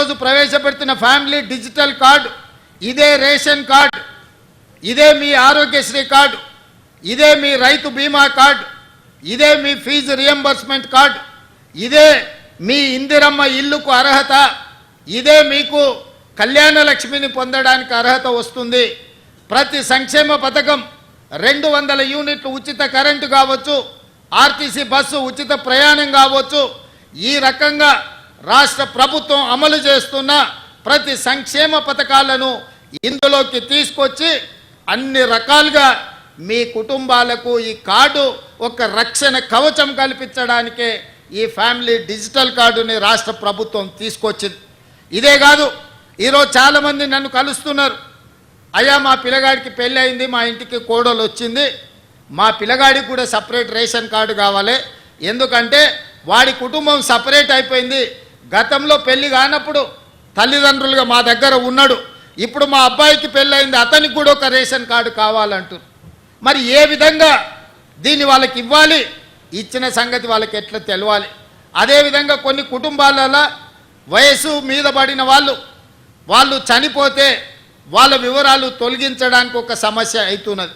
రోజు ప్రవేశపెడుతున్న family digital card ఇదే రేషన్ కార్డు ఇదే మీ ఆరోగ్యశ్రీ కార్డు ఇదే మీ రైతు బీమా కార్డు ఇదే మీ ఫీజు రియంబర్స్మెంట్ కార్డు ఇదే మీ ఇందిరమ్మ ఇల్లుకు అర్హత ఇదే మీకు కళ్యాణ లక్ష్మిని పొందడానికి అర్హత వస్తుంది. ప్రతి సంక్షేమ పథకం రెండు వందల యూనిట్లు ఉచిత కరెంటు కావచ్చు ఆర్టీసీ బస్సు ఉచిత ప్రయాణం కావచ్చు ఈ రకంగా రాష్ట్ర ప్రభుత్వం అమలు చేస్తున్న ప్రతి సంక్షేమ పథకాలను ఇందులోకి తీసుకొచ్చి అన్ని రకాలుగా మీ కుటుంబాలకు ఈ కార్డు ఒక రక్షణ కవచం కల్పించడానికే ఈ ఫ్యామిలీ డిజిటల్ కార్డుని రాష్ట్ర ప్రభుత్వం తీసుకొచ్చింది. ఇదే కాదు ఈరోజు చాలామంది నన్ను కలుస్తున్నారు. అయ్యా మా పిల్లగాడికి పెళ్ళి అయింది మా ఇంటికి కోడలు వచ్చింది. మా పిల్లగాడికి కూడా సపరేట్ రేషన్ కార్డు కావాలి. ఎందుకంటే వాడి కుటుంబం సపరేట్ అయిపోయింది. గతంలో పెళ్ళి కానప్పుడు తల్లిదండ్రులుగా మా దగ్గర ఉన్నాడు. ఇప్పుడు మా అబ్బాయికి పెళ్ళయింది అతనికి కూడా ఒక రేషన్ కార్డు కావాలంటారు. మరి ఏ విధంగా దీన్ని వాళ్ళకి ఇవ్వాలి? ఇచ్చిన సంగతి వాళ్ళకి ఎట్లా తెలవాలి? అదేవిధంగా కొన్ని కుటుంబాలలో వయసు మీద పడిన వాళ్ళు వాళ్ళు చనిపోతే వాళ్ళ వివరాలు తొలగించడానికి ఒక సమస్య అవుతున్నది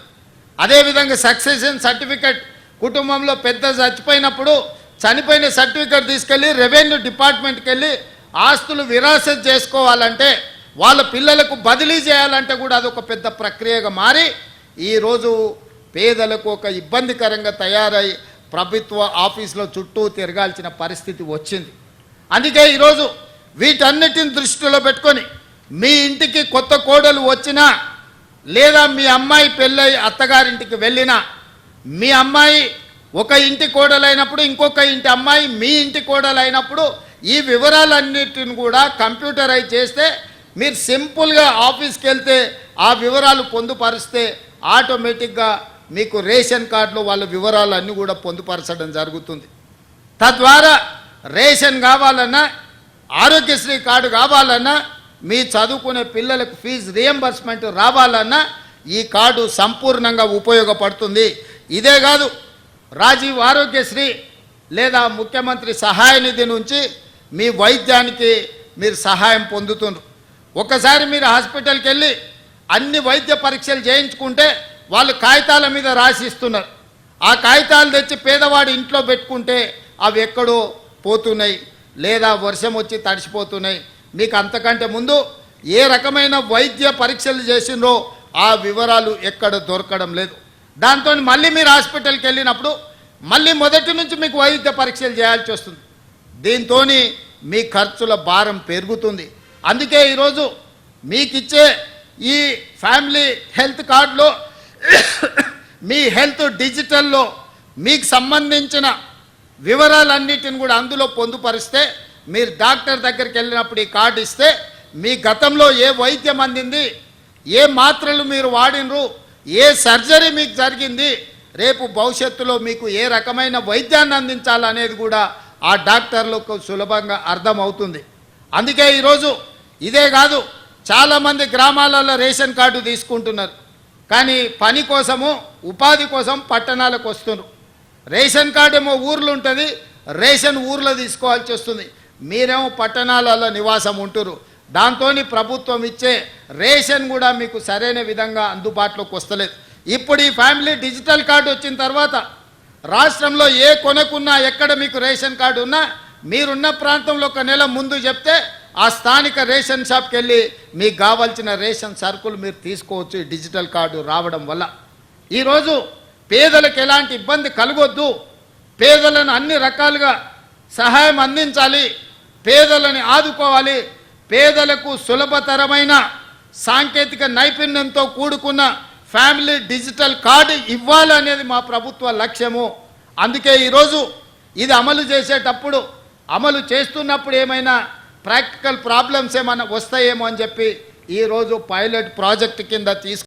అదేవిధంగా సక్సెషన్ సర్టిఫికెట్ కుటుంబంలో పెద్ద చచ్చిపోయినప్పుడు చనిపోయిన సర్టిఫికెట్ తీసుకెళ్ళి రెవెన్యూ డిపార్ట్మెంట్కి వెళ్ళి ఆస్తులు విరాసం చేసుకోవాలంటే వాళ్ళ పిల్లలకు బదిలీ చేయాలంటే కూడా అదొక పెద్ద ప్రక్రియగా మారి ఈరోజు పేదలకు ఒక ఇబ్బందికరంగా తయారై ప్రభుత్వ ఆఫీసులో చుట్టూ తిరగాల్సిన పరిస్థితి వచ్చింది. అందుకే ఈరోజు వీటన్నిటిని దృష్టిలో పెట్టుకొని మీ ఇంటికి కొత్త కోడలు వచ్చినా లేదా మీ అమ్మాయి పెళ్ళై అత్తగారింటికి వెళ్ళినా మీ అమ్మాయి ఒక ఇంటి కోడలైనప్పుడు ఇంకొక ఇంటి అమ్మాయి మీ ఇంటి కోడలైనప్పుడు ఈ వివరాలన్నిటిని కూడా కంప్యూటరైజ్ చేస్తే మీరు సింపుల్గా ఆఫీస్కి వెళ్తే ఆ వివరాలు పొందుపరిస్తే ఆటోమేటిక్గా మీకు రేషన్ కార్డులో వాళ్ళ వివరాలు అన్నీ కూడా పొందుపరచడం జరుగుతుంది. తద్వారా రేషన్ కావాలన్నా ఆరోగ్యశ్రీ కార్డు కావాలన్నా మీ చదువుకునే పిల్లలకు ఫీజు రియంబర్స్మెంట్ రావాలన్నా ఈ కార్డు సంపూర్ణంగా ఉపయోగపడుతుంది. ఇదే కాదు రాజీవ్ ఆరోగ్యశ్రీ లేదా ముఖ్యమంత్రి సహాయ నిధి నుంచి మీ వైద్యానికి మీరు సహాయం పొందుతున్నారు ఒకసారి మీరు హాస్పిటల్కి వెళ్ళి అన్ని వైద్య పరీక్షలు చేయించుకుంటే వాళ్ళు కాగితాల మీద రాసిస్తున్నారు ఆ కాగితాలు తెచ్చి పేదవాడు ఇంట్లో పెట్టుకుంటే అవి ఎక్కడో పోతున్నాయి లేదా వర్షం వచ్చి తడిసిపోతున్నాయి. మీకు అంతకంటే ముందు ఏ రకమైన వైద్య పరీక్షలు చేసిందో ఆ వివరాలు ఎక్కడ దొరకడం లేదు. దాంతో మళ్ళీ మీరు హాస్పిటల్కి వెళ్ళినప్పుడు మళ్ళీ మొదటి నుంచి మీకు వైద్య పరీక్షలు చేయాల్సి వస్తుంది. దీంతో మీ ఖర్చుల భారం పెరుగుతుంది. అందుకే ఈరోజు మీకు ఇచ్చే ఈ ఫ్యామిలీ హెల్త్ కార్డులో మీ హెల్త్ డిజిటల్లో మీకు సంబంధించిన వివరాలన్నిటిని కూడా అందులో పొందుపరిస్తే మీరు డాక్టర్ దగ్గరికి వెళ్ళినప్పుడు ఈ కార్డు ఇస్తే మీ గతంలో ఏ వైద్యం అందింది ఏ మాత్రలు మీరు వాడినరు ఏ సర్జరీ మీకు జరిగింది రేపు భవిష్యత్తులో మీకు ఏ రకమైన వైద్యాన్ని అందించాలనేది కూడా ఆ డాక్టర్లకు సులభంగా అర్థమవుతుంది. అందుకే ఈరోజు ఇదే కాదు చాలామంది గ్రామాలలో రేషన్ కార్డు తీసుకుంటున్నారు. కానీ పని కోసము ఉపాధి కోసం పట్టణాలకు వస్తున్నారు. రేషన్ కార్డు ఏమో ఊర్లు ఉంటుంది రేషన్ ఊర్లో తీసుకోవాల్సి వస్తుంది. మీరేమో పట్టణాలలో నివాసం ఉంటురు దాంతో ప్రభుత్వం ఇచ్చే రేషన్ కూడా మీకు సరైన విధంగా అందుబాటులోకి వస్తలేదు. ఇప్పుడు ఈ ఫ్యామిలీ డిజిటల్ కార్డు వచ్చిన తర్వాత రాష్ట్రంలో ఏ కొనకున్నా ఎక్కడ మీకు రేషన్ కార్డు ఉన్నా మీరున్న ప్రాంతంలో ఒక నెల ముందు చెప్తే ఆ స్థానిక రేషన్ షాప్కి వెళ్ళి మీకు కావాల్సిన రేషన్ సరుకులు మీరు తీసుకోవచ్చు ఈ డిజిటల్ కార్డు రావడం వల్ల. ఈరోజు పేదలకు ఎలాంటి ఇబ్బంది కలగొద్దు. పేదలను అన్ని రకాలుగా సహాయం అందించాలి. పేదలని ఆదుకోవాలి. పేదలకు సులభతరమైన సాంకేతిక నైపుణ్యంతో కూడుకున్న ఫ్యామిలీ డిజిటల్ కార్డు ఇవ్వాలనేది మా ప్రభుత్వ లక్ష్యము. అందుకే ఈరోజు ఇది అమలు చేసేటప్పుడు అమలు చేస్తున్నప్పుడు ఏమైనా ప్రాక్టికల్ ప్రాబ్లమ్స్ ఏమైనా వస్తాయేమో అని చెప్పి ఈరోజు పైలట్ ప్రాజెక్ట్ కింద తీసుకు